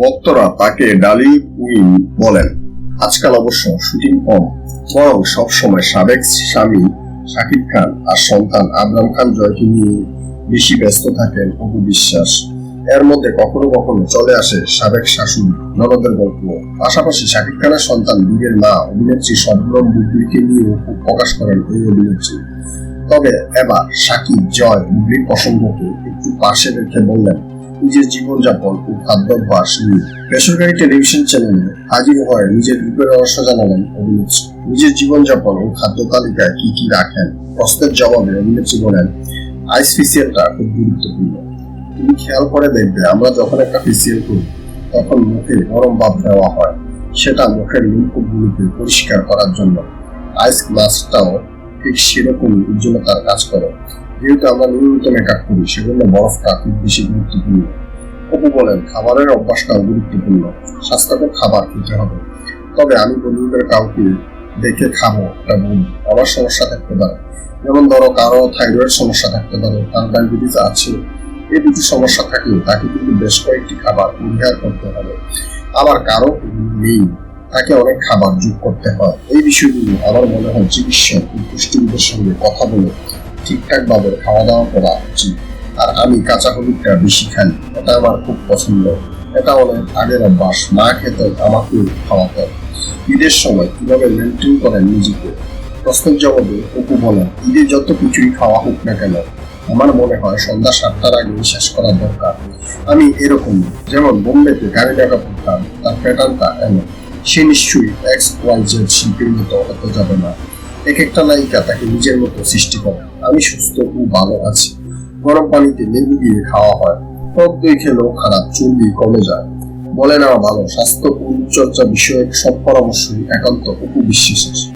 ভক্তরা তাকে ডালি কুইন বলেন। আজকাল অবশ্য শুটিং কম। বরং সবসময় সাবেক স্বামী শাকিব খান আর সন্তান আবরাম খান জয়কে নিয়ে বেশি ব্যস্ত থাকেন অপু বিশ্বাস। এর মধ্যে কখনো কখনো চলে আসে সাবেক শাশুড়ি ননদের গল্প। পাশাপাশি শাকিব খানের সন্তান বীরের মা, অভিনেত্রী শবনম বুবলিকে নিয়েও খুব প্রকাশ করেন এই অভিনেত্রী। তবে এবার সাকিব জয়, বুবলির প্রসঙ্গকে একটু পাশে রেখে বললেন নিজের জীবনযাপন ও খাদ্যাভ্যাস নিয়ে বেসরকারি টেলিভিশন চ্যানেলে হাজির হয়ে নিজের রূপের রহস্য জানালেন অভিনেত্রী। নিজের জীবনযাপন ও খাদ্য তালিকায় কি কি রাখেন? প্রশ্নের জবাবে অভিনেত্রী বলেন, আইস ফেসিয়ালটা খুব গুরুত্বপূর্ণ। তুমি খেয়াল করে দেখবে, আমরা যখন একটা ফেসিয়াল করি, তখন মুখে গরম ভাব দেওয়া হয়। সেটা মুখের লিম্ফগুলিকে পরিষ্কার করার জন্য আইস মাস্কটাও ঠিক সেরকমই উজ্জ্বলতার কাজ করে। যেহেতু আমরা নিয়মিত মেকআপ করি, সেজন্য বরফটা খুব বেশি গুরুত্বপূর্ণ। অপু বলেন, খাবারের অভ্যাসটাও গুরুত্বপূর্ণ। স্বাস্থ্যকর খাবার খেতে হবে। তবে আমি বন্ধুদের কাউকে দেখে খাব এটা বলি আমার সমস্যা থাকতে পারে। যেমন ধরো, কারও থাইরয়েড সমস্যা থাকতে পারে, তার ডায়াবেটিস আছে। এই দুটি সমস্যা থাকলে তাকে কিন্তু বেশ কয়েকটি খাবার পরিহার করতে হবে। আবার কারও নেই, তাকে অনেক খাবার যোগ করতে হয়। এই বিষয়গুলো আমার মনে হয় চিকিৎসক পুষ্টিবিদের সঙ্গে কথা বলে ঠিকঠাক ভাবে খাওয়া দাওয়া করা উচিত। আর আমি কাঁচা হলুদটা বেশি খাই, এটা আমার খুব পছন্দ। এটা অনেক আগের অভ্যাস মা খেতে আমাকে খাওয়াতে ঈদের সময় কীভাবে মেনটেন করেন নিজেকে? প্রশ্নের জবাবে অপু বলেন, ঈদে যত কিছুই খাওয়া হোক না কেন, আমার মনে হয় সন্ধ্যা সাতটার আগে শেষ করা দরকার। আমি এরকম যেমন বোম্বেতে গাড়ি দেখা পড়তাম তার প্যাটার্নটা এমন। সে নিশ্চয়ই এক্স ওয়াই জেড শিল্পীর মতো হতে যাবে না। এক একটা নায়িকা তাকে নিজের মতো সৃষ্টি করে। আমি সুস্থ, খুব ভালো আছি। গরম পানিতে লেবু দিয়ে খাওয়া হয়। টক দই খেলেও খারাপ, চর্বি কমে যায়। বলে নেওয়া ভালো, স্বাস্থ্য পরিচর্যা বিষয়ে সব পরামর্শই একান্ত উপবিশ্বাসের